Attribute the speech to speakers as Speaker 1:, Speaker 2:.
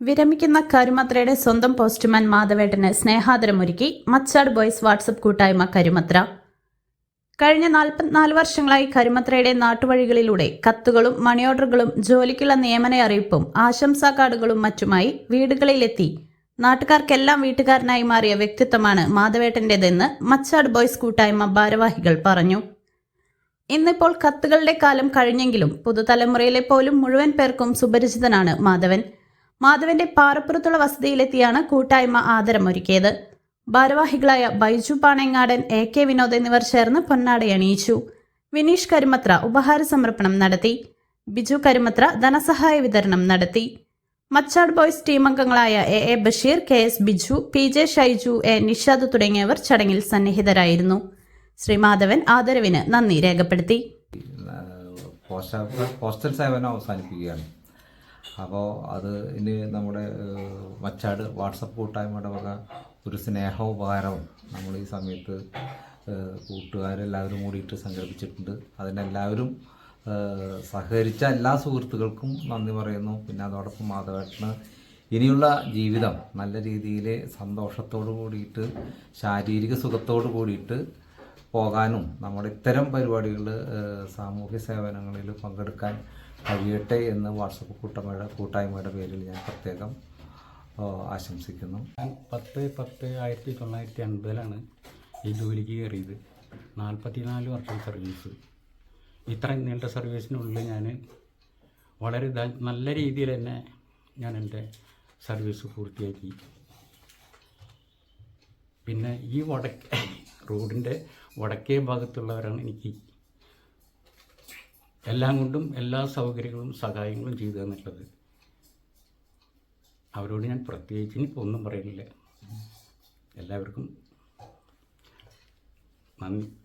Speaker 1: വിരമിക്കുന്ന കരുമത്രയുടെ സ്വന്തം പോസ്റ്റ്മാൻ മാധവേട്ടന് സ്നേഹാദരമൊരുക്കി മച്ചാട് ബോയ്സ് വാട്സപ്പ് കൂട്ടായ്മ കരുമത്ര. കഴിഞ്ഞ നാൽപ്പത്തിനാല് വർഷങ്ങളായി കരുമത്രയുടെ നാട്ടുവഴികളിലൂടെ കത്തുകളും മണി ഓർഡറുകളും ജോലിക്കുള്ള നിയമന അറിയിപ്പും ആശംസാ കാർഡുകളും മറ്റുമായി വീടുകളിലെത്തി നാട്ടുകാർക്കെല്ലാം വീട്ടുകാരനായി മാറിയ വ്യക്തിത്വമാണ് മാധവേട്ടന്റേതെന്ന് മച്ചാട് ബോയ്സ് കൂട്ടായ്മ ഭാരവാഹികൾ പറഞ്ഞു. ഇന്നിപ്പോൾ കത്തുകളുടെ കാലം കഴിഞ്ഞെങ്കിലും പുതുതലമുറയിലെ പോലും മുഴുവൻ പേർക്കും സുപരിചിതനാണ് മാധവൻ. മാധവന്റെ പാറപ്പുറത്തുള്ള വസതിയിലെത്തിയാണ് കൂട്ടായ്മ ആദരമൊരുക്കിയത്. ഭാരവാഹികളായ ബൈജു പാണേങ്ങാടൻ എ കെ വിനോദ് എന്നിവർ ചേർന്ന് പൊന്നാടയണിയിച്ചു വിനീഷ് കരുമത്ര ഉപഹാര സമർപ്പണം നടത്തി. ബിജു കരുമത്ര ധനസഹായ വിതരണം നടത്തി. മച്ചാട് ബോയ്സ് ടീം അംഗങ്ങളായ A A Basheer K S Biju P J Shaiju A Nishad തുടങ്ങിയവർ ചടങ്ങിൽ സന്നിഹിതരായിരുന്നു. ശ്രീ മാധവൻ ആദരവിന് നന്ദി രേഖപ്പെടുത്തി.
Speaker 2: പോസ്റ്റൽ സേവനം അവസാനിപ്പിക്കുകയാണ്. അപ്പോൾ അത് ഇനി നമ്മുടെ മച്ചാട് വാട്സപ്പ് കൂട്ടായ്മയുടെ വക ഒരു സ്നേഹോപകാരവും നമ്മൾ ഈ സമയത്ത് കൂട്ടുകാരെല്ലാവരും കൂടിയിട്ട് സംഘടിപ്പിച്ചിട്ടുണ്ട്. അതിനെല്ലാവരും സഹകരിച്ച എല്ലാ സുഹൃത്തുക്കൾക്കും നന്ദി പറയുന്നു. പിന്നെ അതോടൊപ്പം മാധവേട്ടന് ഇനിയുള്ള ജീവിതം നല്ല രീതിയിൽ സന്തോഷത്തോടു കൂടിയിട്ട് ശാരീരിക സുഖത്തോടു കൂടിയിട്ട് പോകാനും നമ്മുടെ ഇത്തരം പരിപാടികൾ സാമൂഹ്യ സേവനങ്ങളിൽ പങ്കെടുക്കാൻ കഴിയട്ടെ എന്ന് വാട്സപ്പ് കൂട്ടമയുടെ കൂട്ടായ്മയുടെ പേരിൽ ഞാൻ പ്രത്യേകം ആശംസിക്കുന്നു.
Speaker 3: ഞാൻ പത്ത് പത്ത് ആയിരത്തി തൊള്ളായിരത്തി അൻപതിലാണ് ഈ ജോലിക്ക് കയറിയത്. നാൽപ്പത്തിനാല് വർഷം സർവീസ്. ഇത്രയും നീണ്ട സർവീസിനുള്ളിൽ ഞാൻ വളരെ നല്ല രീതിയിൽ തന്നെ ഞാൻ എന്റെ സർവീസ് പൂർത്തിയാക്കി. പിന്നെ ഈ വടക്കേ റോഡിന്റെ വടക്കേ ഭാഗത്തുള്ളവരാണ് എനിക്ക് എല്ലാം കൊണ്ടും എല്ലാ സൗകര്യങ്ങളും സഹായങ്ങളും ചെയ്തു തന്നിട്ടുള്ളത് അവരോട് ഞാൻ പ്രത്യേകിച്ച് ഇനിയിപ്പോൾ ഒന്നും പറയുന്നില്ല. എല്ലാവർക്കും നന്ദി.